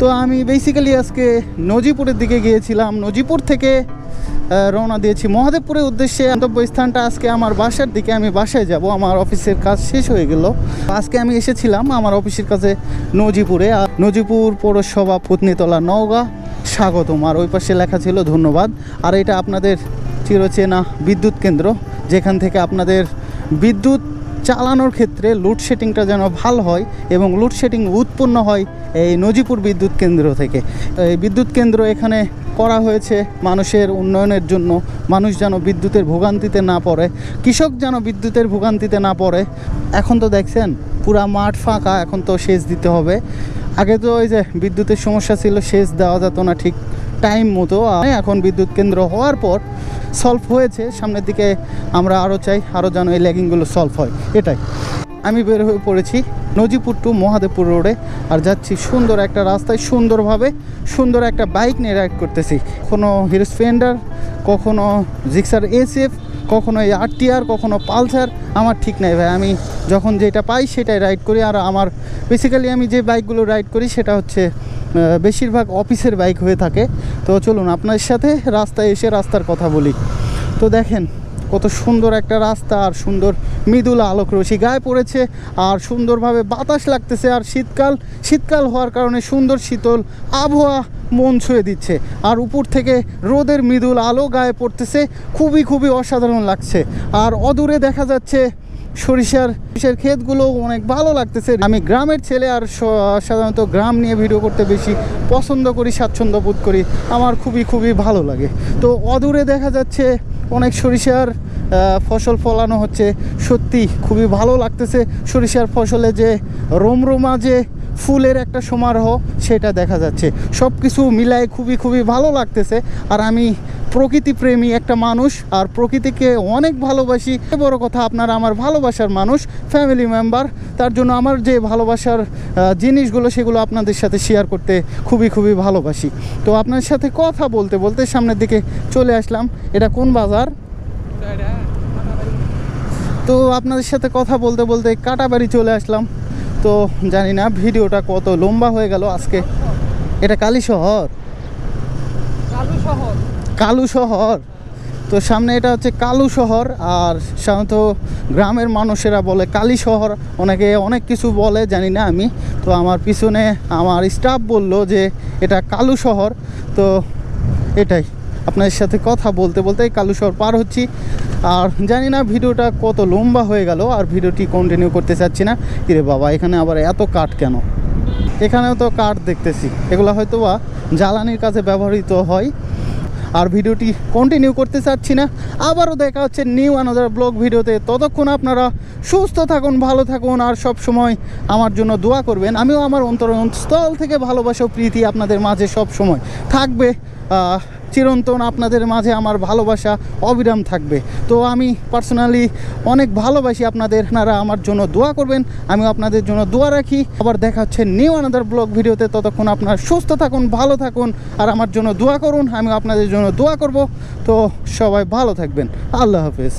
তো আমি বেসিক্যালি আজকে নজিপুরের দিকে গিয়েছিলাম। নজিপুর থেকে রওনা দিয়েছি মহাদেবপুরের উদ্দেশ্যে। গন্তব্য স্থানটা আজকে আমার বাসার দিকে। আমি বাসায় যাব। আমার অফিসের কাজ শেষ হয়ে গেল। আজকে আমি এসেছিলাম আমার অফিসের কাছে নজিপুরে। আর নজিপুর পৌরসভা পুতনিতলা নওগাঁ। স্বাগতম। আর ওই পাশে লেখা ছিল ধন্যবাদ। আর এটা আপনাদের চিরচেনা বিদ্যুৎ কেন্দ্র, যেখান থেকে আপনাদের বিদ্যুৎ চালানোর ক্ষেত্রে লোডশেডিংটা যেন ভালো হয় এবং লোডশেডিং উৎপন্ন হয় এই নজিপুর বিদ্যুৎ কেন্দ্র থেকে। এই বিদ্যুৎ কেন্দ্র এখানে করা হয়েছে মানুষের উন্নয়নের জন্য। মানুষ যেন বিদ্যুতের ভোগান্তিতে না পড়ে। কৃষক যেন বিদ্যুতের ভোগান্তিতে না পড়ে। এখন তো দেখছেন, পুরা মাঠ ফাঁকা, এখন তো সেচ দিতে হবে। আগে তো ওই যে বিদ্যুতের সমস্যা ছিল, সেচ দেওয়া যেত না ঠিক টাইম মতো। এখন বিদ্যুৎ কেন্দ্র হওয়ার পর সলভ হয়েছে, সামনের দিকে আমরা আরও চাই আরও যেন এই ল্যাগিংগুলো সলভ হয়। এটাই। আমি বের হয়ে পড়েছি নজিপুর টু মহাদেবপুর রোডে, আর যাচ্ছি সুন্দর একটা রাস্তায়, সুন্দরভাবে সুন্দর একটা বাইক নিয়ে রাইড করতেছি। কোনো হিরো স্প্লেন্ডার কখনো জিক্সার এসএফ কখনো এই আরটিআর কখনো পালসার, আমার ঠিক নাই ভাই। আমি যখন যেটা পাই সেটাই রাইড করি, আর আমার বেসিক্যালি আমি যে বাইকগুলো রাইড করি সেটা হচ্ছে বেশিরভাগ অফিসের বাইক হয়ে থাকে। তো চলুন আপনার সাথে রাস্তায় এসে রাস্তার কথা বলি। তো দেখেন, কত সুন্দর একটা রাস্তা আর সুন্দর মৃদুলা আলোক রশ্মি গায়ে পড়েছে আর সুন্দরভাবে বাতাস লাগতেছে আর শীতকাল শীতকাল হওয়ার কারণে সুন্দর শীতল আবহাওয়া মন ছুঁয়ে দিচ্ছে। আর উপর থেকে রোদের মৃদুল আলো গায়ে পড়তেছে, খুবই খুবই অসাধারণ লাগছে। আর অদূরে দেখা যাচ্ছে সরিষার সরিষার ক্ষেতগুলো অনেক ভালো লাগতেছে। আমি গ্রামের ছেলে আর সাধারণত গ্রাম নিয়ে ভিডিও করতে বেশি পছন্দ করি, স্বাচ্ছন্দ্য বোধ করি। আমার খুবই খুবই ভালো লাগে। তো অদূরে দেখা যাচ্ছে অনেক সরিষার ফসল ফলানো হচ্ছে। সত্যি খুবই ভালো লাগতেছে সরিষার ফসলে যে রোমরোমা যে ফুলের একটা সমারোহ, সেটা দেখা যাচ্ছে। সব কিছু মিলায় খুবই খুবই ভালো লাগতেছে। আর আমি প্রকৃতি প্রেমী একটা মানুষ, আর প্রকৃতিকে অনেক ভালোবাসি। বড় কথা, আপনারা আমার ভালোবাসার মানুষ ফ্যামিলি মেম্বার তার জন্য আমার যে ভালোবাসার জিনিসগুলো, সেগুলো আপনাদের সাথে শেয়ার করতে খুবই খুবই ভালোবাসি। তো আপনার সাথে কথা বলতে বলতে সামনের দিকে চলে আসলাম। এটা কোন বাজার? তো আপনাদের সাথে কথা বলতে বলতে কাটাবাড়ি চলে আসলাম। তো জানি না, ভিডিওটা কত লম্বা হয়ে গেল আজকে। এটা কালী শহর? কালু শহর। কালু শহর। তো সামনে এটা হচ্ছে কালু শহর আর সাধারণত গ্রামের মানুষেরা বলে কালী শহর। অনেকে অনেক কিছু বলে, জানি না আমি। তো আমার পিছনে আমার স্টাফ বলল যে এটা কালু শহর। তো এটাই। আপনাদের সাথে কথা বলতে বলতে এই কালু শহর পার হচ্ছি। আর জানি না ভিডিওটা কত লম্বা হয়ে গেল আর ভিডিওটি কন্টিনিউ করতে চাচ্ছি না। কিরে বাবা, এখানে আবার এত কাঠ কেন? এখানেও তো কাঠ দেখতেছি। এগুলো হয়তো বা জ্বালানির কাজে ব্যবহৃত হয়। আর ভিডিওটি কন্টিনিউ করতে চাচ্ছি না। আবারও দেখা হচ্ছে নিউ আনাদার ব্লগ ভিডিওতে। ততক্ষণ আপনারা সুস্থ থাকুন, ভালো থাকুন আর সব সময় আমার জন্য দোয়া করবেন। আমিও আমার অন্তর স্থল থেকে ভালোবাসা প্রীতি আপনাদের মাঝে সব সময় থাকবে। চিরন্তন আপনাদের মাঝে আমার ভালোবাসা অবিরাম থাকবে। তো আমি পার্সোনালি অনেক ভালোবাসি আপনাদের, আপনারা আমার জন্য দোয়া করবেন আমি আপনাদের জন্য দোয়া রাখি। আবার দেখা হচ্ছে নিউ আনাদার ব্লগ ভিডিওতে, ততক্ষণ আপনারা সুস্থ থাকুন, ভালো থাকুন, আর আমার জন্য দোয়া করুন আমি আপনাদের জন্য দোয়া করব। তো সবাই ভালো থাকবেন, আল্লাহ হাফেজ।